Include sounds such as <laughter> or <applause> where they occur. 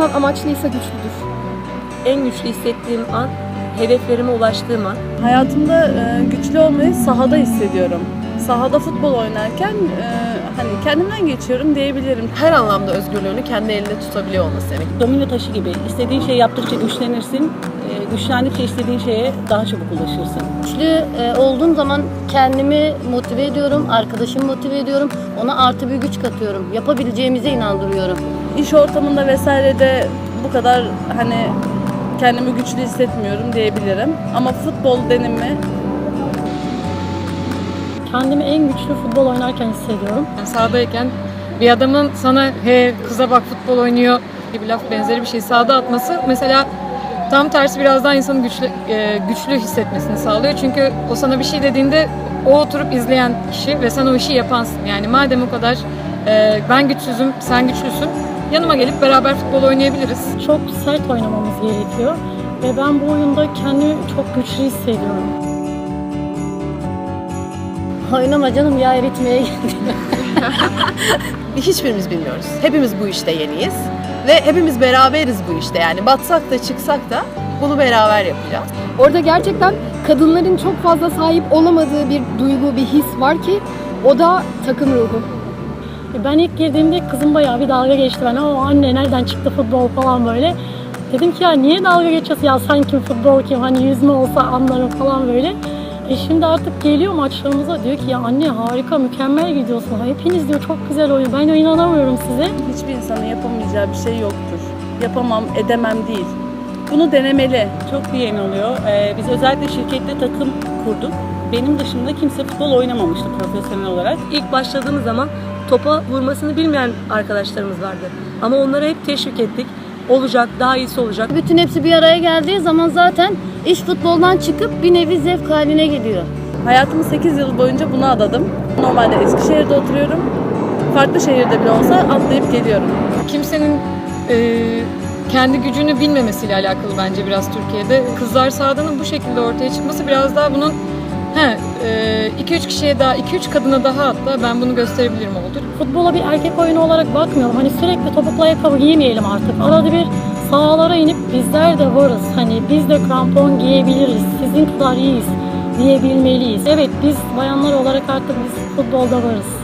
İnsan amaçlıysa güçlüdür. En güçlü hissettiğim an, hedeflerime ulaştığım an. Hayatımda e, güçlü olmayı sahada hissediyorum. Sahada futbol oynarken e, hani kendimden geçiyorum diyebilirim. her anlamda özgürlüğünü kendi elinde tutabiliyor olması demek. domino taşı gibi. İstediğin şeyi yaptıkça güçlenirsin. Ee, Güçlendikçe istediğin şeye daha çabuk ulaşırsın. Güçlü e, olduğum zaman kendimi motive ediyorum, arkadaşımı motive ediyorum. Ona artı bir güç katıyorum. Yapabileceğimize inandırıyorum. İş ortamında vesairede bu kadar hani kendimi güçlü hissetmiyorum diyebilirim. Ama futbol denimi Kendimi en güçlü futbol oynarken hissediyorum. Yani sahadayken bir adamın sana he kıza bak futbol oynuyor gibi laf benzeri bir şey sahada atması mesela tam tersi biraz daha insanın güçlü e, güçlü hissetmesini sağlıyor. Çünkü o sana bir şey dediğinde o oturup izleyen kişi ve sen o işi yapansın. Yani madem o kadar e, ben güçsüzüm, sen güçlüsün. Yanıma gelip beraber futbol oynayabiliriz. Çok sert oynamamız gerekiyor. Ve ben bu oyunda kendimi çok güçlü hissediyorum. Oynama canım ya eritmeye geldim. <laughs> Hiçbirimiz bilmiyoruz. Hepimiz bu işte yeniyiz. Ve hepimiz beraberiz bu işte yani. Batsak da çıksak da bunu beraber yapacağız. Orada gerçekten kadınların çok fazla sahip olamadığı bir duygu, bir his var ki o da takım ruhu. Ben ilk girdiğimde kızım bayağı bir dalga geçti. Ben o anne nereden çıktı futbol falan böyle. Dedim ki ya niye dalga geçiyorsun ya sen kim futbol kim hani yüzme olsa anlarım falan böyle. E şimdi artık geliyor maçlarımıza diyor ki ya anne harika mükemmel gidiyorsun. Hepiniz diyor çok güzel oyun. Ben de inanamıyorum size. hiçbir insanın yapamayacağı bir şey yoktur. Yapamam, edemem değil. Bunu denemeli. Çok diyen oluyor. Ee, Biz özellikle şirkette takım kurduk. Benim dışında kimse futbol oynamamıştı profesyonel olarak. İlk başladığımız zaman topa vurmasını bilmeyen arkadaşlarımız vardı. Ama onları hep teşvik ettik. Olacak, daha iyisi olacak. Bütün hepsi bir araya geldiği zaman zaten iş futboldan çıkıp bir nevi zevk haline geliyor. Hayatımın 8 yıl boyunca buna adadım. Normalde Eskişehir'de oturuyorum. Farklı şehirde bile olsa atlayıp geliyorum. Kimsenin e, kendi gücünü bilmemesiyle alakalı bence biraz Türkiye'de. Kızlar sahadanın bu şekilde ortaya çıkması biraz daha bunun he 2-3 kişiye daha 2-3 kadına daha hatta ben bunu gösterebilirim oldu. Futbola bir erkek oyunu olarak bakmıyorum. Hani sürekli topuklu ayakkabı giymeyelim artık. Arada bir sahalara inip bizler de varız. Hani biz de krampon giyebiliriz. Sizin kadar iyiyiz diyebilmeliyiz. Evet biz bayanlar olarak artık biz futbolda varız.